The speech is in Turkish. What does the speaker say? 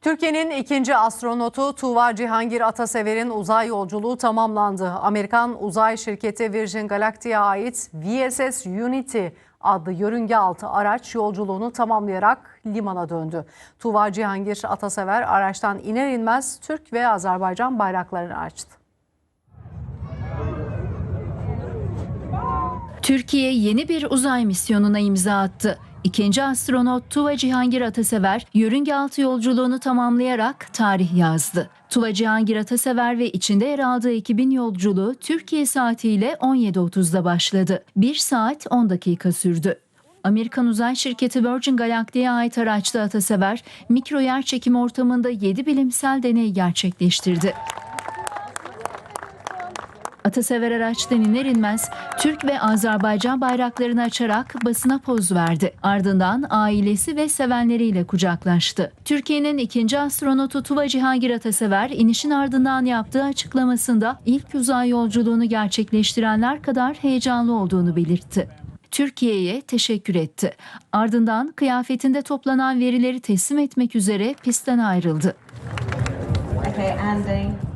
Türkiye'nin ikinci astronotu Tuğba Cihangir Atasever'in uzay yolculuğu tamamlandı. Amerikan uzay şirketi Virgin Galactic'e ait VSS Unity adlı yörünge altı araç yolculuğunu tamamlayarak limana döndü. Tuğba Cihangir Atasever araçtan iner inmez Türk ve Azerbaycan bayraklarını açtı. Türkiye yeni bir uzay misyonuna imza attı. İkinci astronot Tuva Cihangir Atasever yörünge altı yolculuğunu tamamlayarak tarih yazdı. Tuva Cihangir Atasever ve içinde yer aldığı ekibin yolculuğu Türkiye saatiyle 17.30'da başladı. 1 saat 10 dakika sürdü. Amerikan uzay şirketi Virgin Galactic'e ait araçta Atasever, mikro yer çekim ortamında 7 bilimsel deney gerçekleştirdi. Atasever araçtan iner inmez Türk ve Azerbaycan bayraklarını açarak basına poz verdi. Ardından ailesi ve sevenleriyle kucaklaştı. Türkiye'nin ikinci astronotu Tuva Cihangir Atasever inişin ardından yaptığı açıklamasında ilk uzay yolculuğunu gerçekleştirenler kadar heyecanlı olduğunu belirtti. Türkiye'ye teşekkür etti. Ardından kıyafetinde toplanan verileri teslim etmek üzere pistten ayrıldı. Okay.